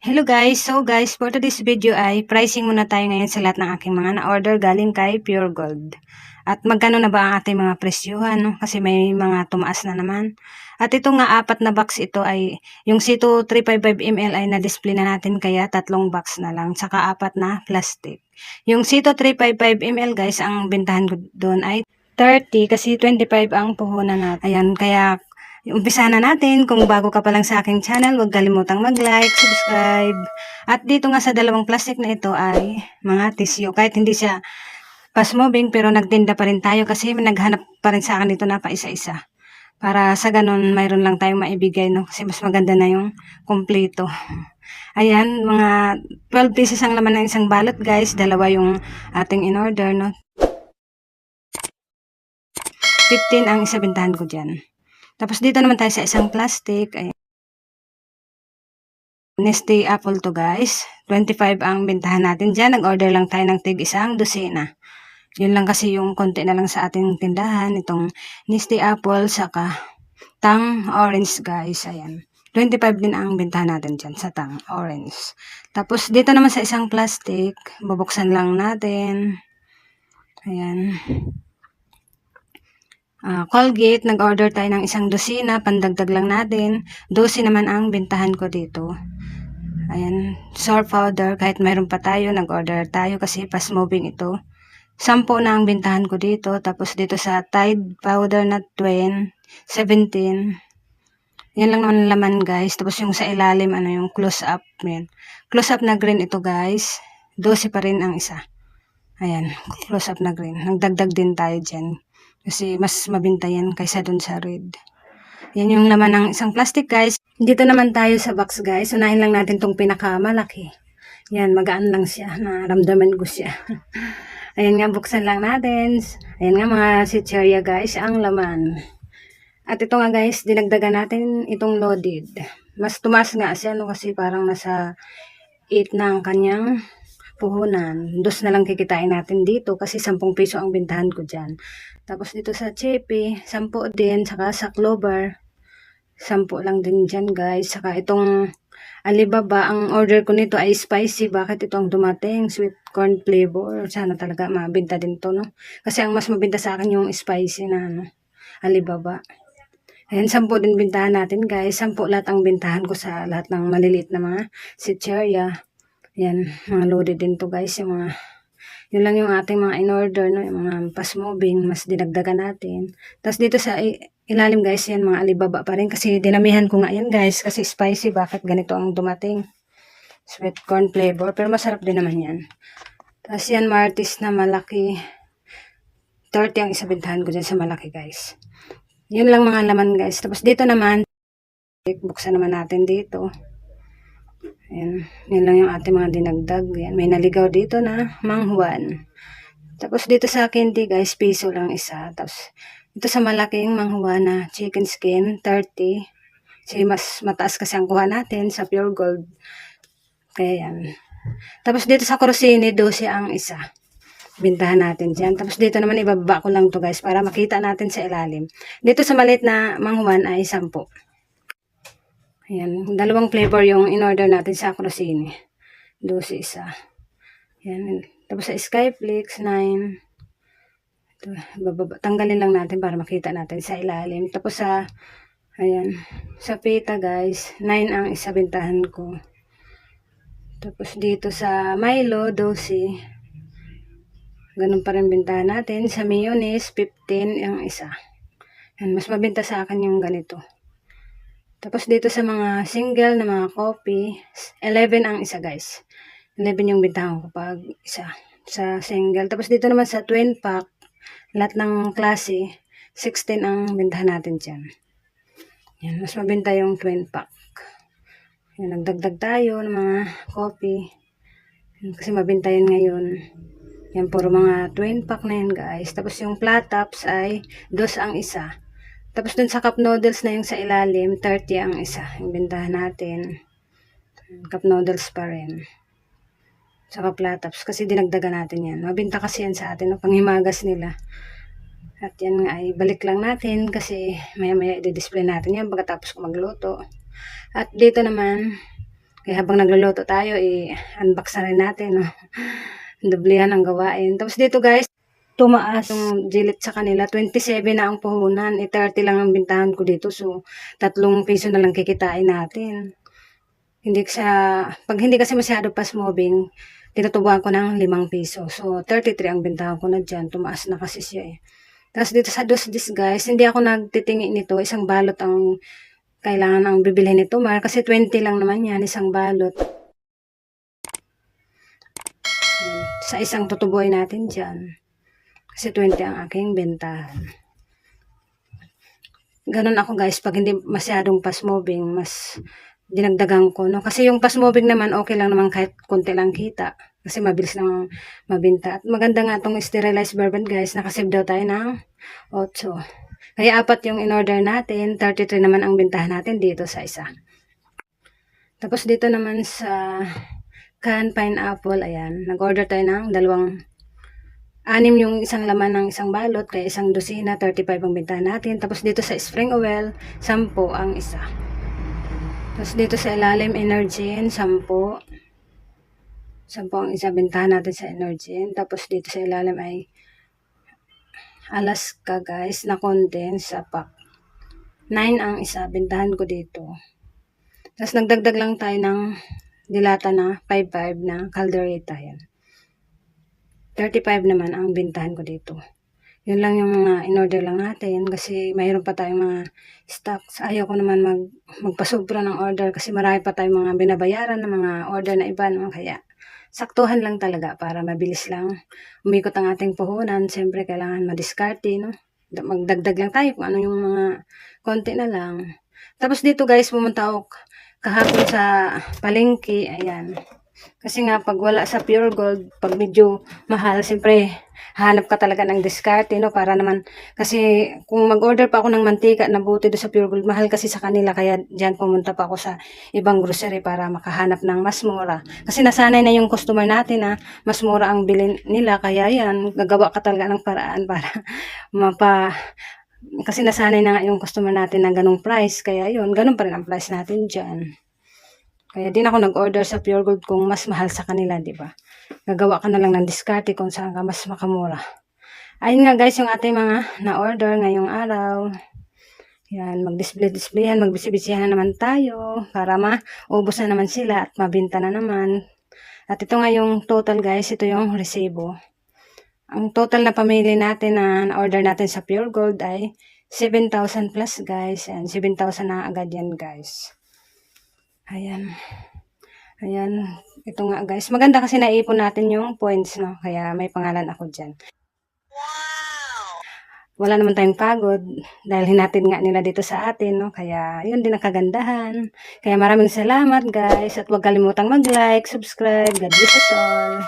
Hello guys! So guys, for today's video ay pricing muna tayo ngayon sa lahat ng aking mga na-order galing kay Pure Gold. At magkano na ba ang ating mga presyuhan, no? Kasi may mga tumaas na naman. At ito nga, apat na box ito ay, yung C2 355ml ay na-display na natin kaya tatlong box na lang, saka apat na plastic. Yung C2 355ml guys, ang bintahan ko doon ay 30 kasi 25 ang puhunan natin. Ayan, kaya Umpisa na natin. Kung bago ka pa lang sa aking channel, huwag kalimutang mag-like, subscribe. At dito nga sa dalawang plastic na ito ay mga tissue. Kahit hindi siya fast moving, pero nagtinda pa rin tayo kasi naghanap pa rin sa akin dito na pa isa-isa. Para sa ganun, mayroon lang tayong maibigay, no? Kasi mas maganda na yung kompleto. Ayan, mga 12 pieces ang laman ng isang balot, guys. Dalawa yung ating in-order, no? 15 ang isabintahan ko dyan. Tapos dito naman tayo sa isang plastic. Ayan. Nestle apple to guys. 25 ang bintahan natin dyan. Nag-order lang tayo ng tig isang dosina. Yun lang kasi yung konti na lang sa ating tindahan. Itong Nestle apple saka tang orange guys. Ayan. 25 din ang bintahan natin dyan sa tang orange. Tapos dito naman sa isang plastic. Bubuksan lang natin. Ayan. Ah, Colgate, nag-order tayo ng isang dosina, pandagdag lang natin. 12 naman ang bintahan ko dito. Ayan, sour powder, kahit mayroon pa tayo, nag-order tayo kasi fast moving ito. 10 na ang bintahan ko dito. Tapos dito sa Tide powder na twin, 17. Yan lang naman ang laman guys. Tapos yung sa ilalim, ano yung close up. Yan. Close up na green ito guys. 12 pa rin ang isa. Ayan, close up na green. Nagdagdag din tayo dyan. Kasi mas mabinta yan kaysa dun sa red. Yan yung laman ng isang plastic guys. Dito naman tayo sa box guys. Unahin lang natin tong pinakamalaki. Yan, magaan lang siya. Naramdaman ko siya. Ayan nga, buksan lang natin. Ayan nga mga sitcheria guys, ang laman. At ito nga guys, dinagdagan natin itong loaded. Mas tumas nga siya no kasi parang nasa 8 na ang kanyang puhunan. Dos na lang kikitain natin dito kasi 10 piso ang bintahan ko dyan. Tapos dito sa Chepe, 10 din. Saka sa Clover, 10 lang din dyan guys. Saka itong Alibaba, ang order ko nito ay spicy. Bakit ito ang dumating? Sweet corn flavor. Sana talaga mabinta din to, no? Kasi ang mas mabinta sa akin yung spicy na, ano, Alibaba. Ayan, 10 din bintahan natin guys. 10 lahat ang bintahan ko sa lahat ng maliliit na mga sitcheria. Ayan, mga loaded din to guys. Yung mga yun lang yung ating mga in-order, no? yung mga fast moving, mas dinagdagan natin. Tapos dito sa ilalim guys, yan mga alibaba pa rin kasi dinamihan ko nga yan guys kasi spicy, bakit ganito ang dumating. Sweet corn flavor, pero masarap din naman yan. Tapos yan martis na malaki. 30 ang isabintahan ko dyan sa malaki guys. Yun lang mga laman guys. Tapos dito naman, buksan naman natin dito. Ayan, yun lang yung ating mga dinagdag. Ayan, may naligaw dito na manghuan. Tapos dito sa candy guys, piso lang isa. Tapos dito sa malaking manghuan na chicken skin, 30. Kasi mas mataas kasi ang kuha natin sa pure gold. Kaya yan. Tapos dito sa Crosini, 12 ang isa. Bintahan natin dyan. Tapos dito naman ibababa ko lang to guys para makita natin sa ilalim. Dito sa maliit na manghuan ay 10. Ayan, dalawang flavor yung in-order natin sa Crosini. 12 isa. Ayan, tapos sa Skyflix, 9. Ito, bababa, tanggalin lang natin para makita natin sa ilalim. Tapos sa, ayan, sa pita guys, 9 ang isa bintahan ko. Tapos dito sa Milo, 12. Ganun pa rin bintahan natin. Sa mayonnaise, 15 ang isa. Ayan, mas mabenta sa akin yung ganito. Tapos dito sa mga single na mga coffee, 11 ang isa guys. 11 yung bintahan ko pag isa sa single. Tapos dito naman sa twin pack, lahat ng klase, 16 ang bintahan natin dyan. Yan, mas mabenta yung twin pack. Yan, nagdagdag tayo ng mga coffee. Yan, kasi mabenta yun ngayon. Yan, puro mga twin pack na yan guys. Tapos yung flat tops ay dos ang isa. Tapos dun sa cup noodles na yung sa ilalim, 30 ang isa. Yung bintahan natin. Cup noodles pa rin. Saka platops. Kasi dinagdagan natin yan. Mabinta kasi yan sa atin. No? Panghimagas nila. At yan nga ay balik lang natin kasi maya maya i-display natin yan pagkatapos ko magluto. At dito naman, Kaya habang nagluluto tayo, i-unbox na rin natin. No? Dublihan ang gawain. Tapos dito guys, tumaas yung jilit sa kanila. 27 na ang puhunan. E 30 lang ang bintahan ko dito. So, tatlong piso na lang kikitain natin. Hindi sa, pag hindi kasi masyado fast moving, tinutubuhan ko ng 5 piso. So, 33 ang bintahan ko na dyan. Tumaas na kasi siya eh. Tapos dito sa dos dis guys, hindi ako nagtitingi nito. Isang balot ang kailangan ang bibilhin nito. Mar kasi 20 lang naman yan, isang balot. Sa isang tutuboy natin dyan. Kasi 20 ang aking bentahan. Ganun ako guys, pag hindi masyadong fast moving, mas dinagdagan ko. No? Kasi yung fast moving naman, okay lang naman kahit konti lang kita. Kasi mabilis lang mabinta. At maganda nga itong sterilized bourbon guys. Nakasave daw tayo ng 8. Kaya apat yung in-order natin. 33 naman ang bintahan natin dito sa isa. Tapos dito naman sa canned pineapple, ayan. Nag-order tayo ng dalawang anim yung isang laman ng isang balot, kaya isang dosina, 35 ang bintahan natin. Tapos dito sa spring oil, 10 ang isa. Tapos dito sa ilalim, Energen, 10. 10 ang isa bintahan natin sa Energen. Tapos dito sa ilalim ay Alaska guys, na condense sa pack. 9 ang isa, bintahan ko dito. Tapos nagdagdag lang tayo ng dilata na 5.5 na caldereta yan. 35 naman ang bintahan ko dito. Yun lang yung mga in-order lang natin kasi mayroon pa tayong mga stocks. Ayaw ko naman mag, magpasobra ng order kasi marami pa tayong mga binabayaran ng mga order na iba. No? Kaya saktuhan lang talaga para mabilis lang umikot ang ating puhunan. Siyempre kailangan madiskarte. No? Magdagdag lang tayo kung ano yung mga konti na lang. Tapos dito guys, pumunta ako kahapon sa palengke. Ayan. Kasi nga, pag wala sa pure gold, pag medyo mahal, siyempre, hanap ka talaga ng diskarte, no? Para naman, kasi kung mag-order pa ako ng mantika na buti doon sa pure gold, mahal kasi sa kanila, kaya dyan pumunta pa ako sa ibang grocery para makahanap ng mas mura. Kasi nasanay na yung customer natin na mas mura ang bilin nila, kaya yan, gagawa ka talaga ng paraan para mapa, kasi nasanay na nga yung customer natin ng ganong price, kaya yun, ganun pa rin ang price natin dyan. Kaya din ako nag-order sa Pure Gold kung mas mahal sa kanila, di ba? Gagawa ka na lang ng diskarte kung saan ka mas makamura. Ayun nga guys, yung ating mga na-order ngayong araw. Yan, mag-display-displayan, magbisibisihan na naman tayo para maubos na naman sila at mabinta na naman. At ito nga yung total guys, ito yung resibo. Ang total na pamili natin na na-order natin sa Pure Gold ay 7,000 plus guys. Yan, 7,000 na agad yan guys. Ayan. Ayan. Ito nga guys. Maganda kasi naipon natin yung points, no? Kaya may pangalan ako dyan. Wala naman tayong pagod dahil hinatid nga nila dito sa atin, no? Kaya yun din ang kagandahan. Kaya maraming salamat guys at huwag kalimutang mag-like, subscribe. God bless us all.